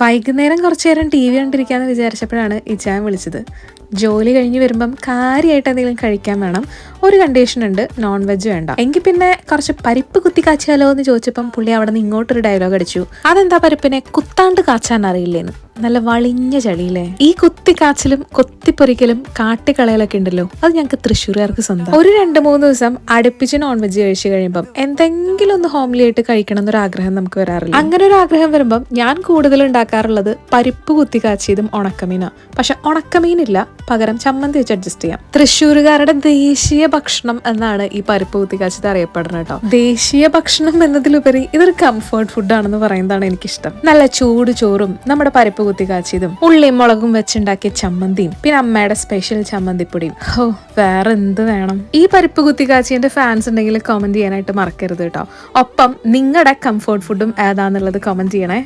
വൈകുന്നേരം കുറച്ചു നേരം ടി വി കണ്ടിരിക്കാന്ന് വിചാരിച്ചപ്പോഴാണ് ഇജാൻ വിളിച്ചത്. ജോലി കഴിഞ്ഞ് വരുമ്പം കാര്യമായിട്ട് എന്തെങ്കിലും കഴിക്കാൻ വേണം. ഒരു കണ്ടീഷൻ ഉണ്ട് നോൺ വെജ് വേണ്ട. എങ്കിൽ പിന്നെ കുറച്ച് പരിപ്പ് കുത്തി കാച്ചാലോ എന്ന് ചോദിച്ചപ്പം പുള്ളി അവിടെ നിന്ന് ഇങ്ങോട്ടൊരു ഡയലോഗ് അടിച്ചു. അതെന്താ പരിപ്പിനെ കുത്താണ്ട് കാച്ചാൻ അറിയില്ലേന്ന്? നല്ല വളിഞ്ഞ ചളിയില്ലേ? ഈ കുത്തി കാച്ചിലും കൊത്തിപ്പൊരിക്കലും കാട്ടിക്കളയലൊക്കെ ഉണ്ടല്ലോ അത് ഞങ്ങൾക്ക് തൃശ്ശൂരുകാർക്ക് സ്വന്തം. ഒരു രണ്ട് മൂന്ന് ദിവസം അടുപ്പിച്ച് നോൺ വെജ് കഴിച്ചു കഴിയുമ്പം എന്തെങ്കിലും ഒന്ന് ഹോംലി ആയിട്ട് കഴിക്കണം എന്നൊരു ആഗ്രഹം നമുക്ക് വരാറില്ല. അങ്ങനെ ഒരു ആഗ്രഹം വരുമ്പം ഞാൻ കൂടുതൽ ഉണ്ടാക്കാറുള്ളത് പരിപ്പ് കുത്തി കാച്ചിയതും ഉണക്കമീനാ. പക്ഷെ ഉണക്കമീനില്ല പകരം ചമ്മന്തി വെച്ച് അഡ്ജസ്റ്റ് ചെയ്യാം. തൃശ്ശൂരുകാരുടെ ദേശീയ ഭക്ഷണം എന്നാണ് ഈ പരിപ്പ് കുത്തിക്കാച്ചത് അറിയപ്പെടുന്നത് കേട്ടോ. ദേശീയ ഭക്ഷണം എന്നതിലുപരി ഇതൊരു കംഫർട്ട് ഫുഡ് ആണെന്ന് പറയുന്നതാണ് എനിക്കിഷ്ടം. നല്ല ചൂട് ചോറും നമ്മുടെ പരിപ്പ് കുത്തിക്കാച്ചതും ഉള്ളിയും മുളകും വെച്ചുണ്ടാക്കിയ ചമ്മന്തിയും പിന്നെ അമ്മയുടെ സ്പെഷ്യൽ ചമ്മന്തിപ്പൊടിയും. ഹോ വേറെ എന്ത് വേണം? ഈ പരിപ്പ് കുത്തിക്കാച്ചിന്റെ ഫാൻസ് ഉണ്ടെങ്കിൽ കമന്റ് ചെയ്യാനായിട്ട് മറക്കരുത് കേട്ടോ. ഒപ്പം നിങ്ങളുടെ കംഫർട്ട് ഫുഡും ഏതാന്നുള്ളത് കമന്റ് ചെയ്യണേ.